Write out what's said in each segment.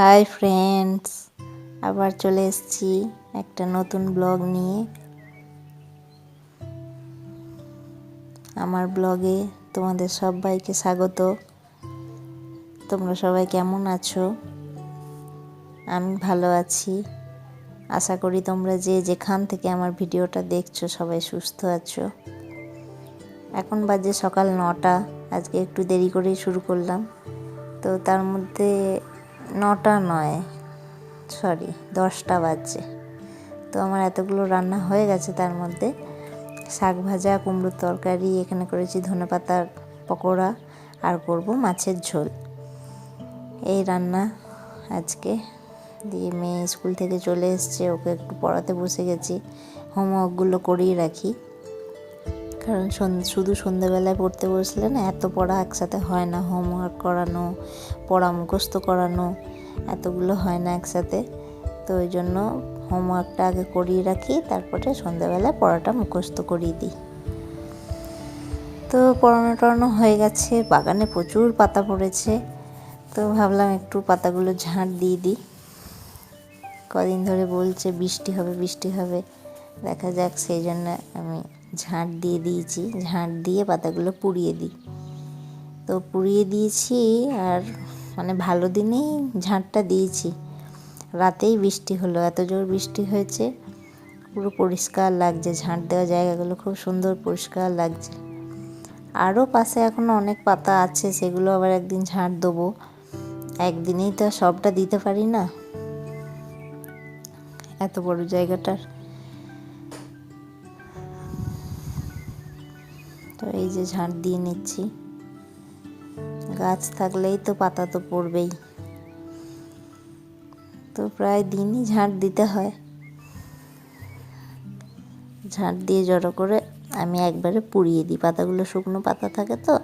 Hi friends আবার চলে এসেছি একটা নতুন ব্লগ নিয়ে। আমার ব্লগে তোমাদের সবাইকে স্বাগত। তোমরা সবাই কেমন আছো? আমি ভালো আছি। আশা করি তোমরা যে যেখান থেকে আমার ভিডিওটা দেখছ সবাই সুস্থ আছো। এখন বাজে সকাল নটা। আজকে একটু দেরি করেই শুরু করলাম। তো তার মধ্যে নটা নয় সরি দশটা বাজছে। তো আমার এতগুলো রান্না হয়ে গেছে তার মধ্যে শাক ভাজা, কুমড়োর তরকারি, এখানে করেছি ধনে পাতার পকোড়া আর করব মাছের ঝোল। এই রান্না আজকে দিয়ে মেয়ে স্কুল থেকে চলে এসছে, ওকে একটু পড়াতে বসে গেছি। হোমওয়ার্কগুলো করেই রাখি। কারণ শুধু সন্ধ্যেবেলায় পড়তে বসলে না, এত পড়া একসাথে হয় না হোমওয়ার্ক করানো, পড়া মুখস্থ করানো, এতগুলো হয় না একসাথে। তো ওই জন্য হোমওয়ার্কটা আগে করিয়ে রাখি, তারপরে সন্ধ্যাবেলায় পড়াটা মুখস্থ করিয়ে দিই। তো পড়ানো টড়ানো হয়ে গেছে, বাগানে প্রচুর পাতা পড়েছে, তো ভাবলাম একটু পাতাগুলো ঝাঁট দিয়ে দিই। কদিন ধরে বলছে বৃষ্টি হবে বৃষ্টি হবে। দেখা যাক, সেই জন্য আমি ঝাঁট দিয়ে দিয়েছি। ঝাঁট দিয়ে পাতাগুলো পুড়িয়ে দিই। তো পুড়িয়ে দিয়েছি আর মানে ভালো দিনেই ঝাঁটটা দিয়েছি। রাতেই বৃষ্টি হলো, এত জোর বৃষ্টি হয়েছে। পুরো পরিষ্কার লাগছে, ঝাঁট দেওয়া জায়গাগুলো খুব সুন্দর পরিষ্কার লাগছে। আরও পাশে এখনও অনেক পাতা আছে, সেগুলো আবার একদিন ঝাঁট দেবো। একদিনেই তো সবটা দিতে পারি না। এত বড় জায়গাটার। তো এই যে ঝাঁট দিয়ে নিচ্ছি। গাছ থাকলেই তো পাতা তো পড়বেই। তো প্রায় দিনই ঝাঁট দিতে হয়। ঝাঁট দিয়ে জড়ো করে আমি একবারে পুড়িয়ে দিই। পাতাগুলো শুকনো পাতা থাকে তো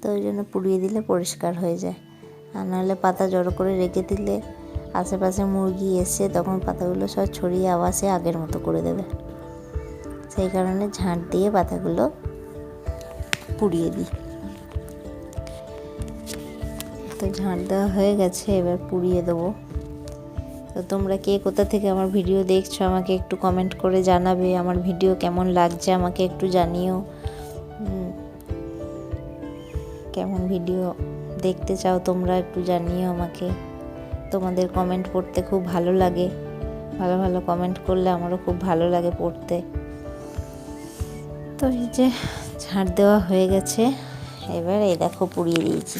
তো ওই জন্য পুড়িয়ে দিলে পরিষ্কার হয়ে যায়। আর নাহলে পাতা জড়ো করে রেখে দিলে আশেপাশে মুরগি এসে তখন পাতাগুলো সব ছড়িয়ে আবাসে আগের মতো করে দেবে। সেই কারণে ঝাঁট দিয়ে পাতাগুলো পুড়িয়ে দিই। তো ঝাঁট দেওয়া হয়ে গেছে, এবার পুড়িয়ে দেবো। তো তোমরা কে কোথা থেকে আমার ভিডিও দেখছ, আমাকে একটু কমেন্ট করে জানাবে। আমার ভিডিও কেমন লাগছে, আমাকে একটু জানিও। কেমন ভিডিও দেখতে চাও, তোমরা একটু জানিও আমাকে। তোমাদের কমেন্ট পড়তে খুব ভালো লাগে। ভালো ভালো কমেন্ট করলে আমারও খুব ভালো লাগে পড়তে। তো এই যে ঝাড় দেওয়া হয়ে গেছে। এবার এই দেখো পুড়িয়ে দিয়েছি।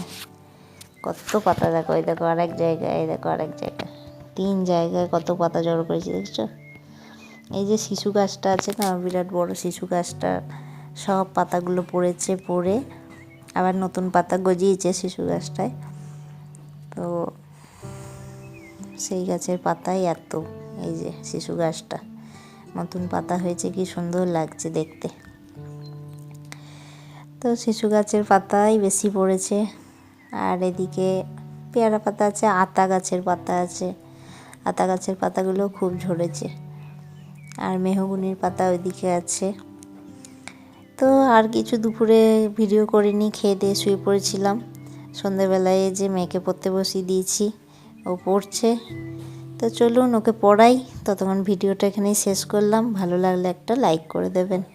কত পাতা দেখো, এই দেখো আরেক জায়গায়, এই দেখো আরেক জায়গায়। তিন জায়গায় কত পাতা জড়ো করেছি, দেখছ? এই যে শিশু গাছটা আছে না, বিরাট বড় শিশু গাছটা, সব পাতাগুলো পড়েছে, পড়ে আবার নতুন পাতা গজিয়েছে শিশু গাছটায়। তো সেই গাছের পাতাই এত, এই যে শিশু গাছটা। নতুন পাতা হয়েছে, কি সুন্দর লাগছে দেখতে। তো শিশু গাছের পাতাই বেশি পড়েছে। আর এদিকে পেয়ারা পাতা আছে, আতা গাছের পাতা আছে। আতা গাছের পাতাগুলো খুব ঝরেছে। আর মেহগুনির পাতা ওইদিকে আছে। তো আর কিছু দুপুরে ভিডিও করিনি, খেয়ে দিয়ে শুয়ে পড়েছিলাম। সন্ধেবেলায় যে মেয়েকে পড়তে বসিয়ে দিয়েছি, ও পড়ছে। তো চলুন ওকে পড়াই। ততক্ষণ ভিডিওটা এখানেই শেষ করলাম। ভালো লাগলে একটা লাইক করে দেবেন।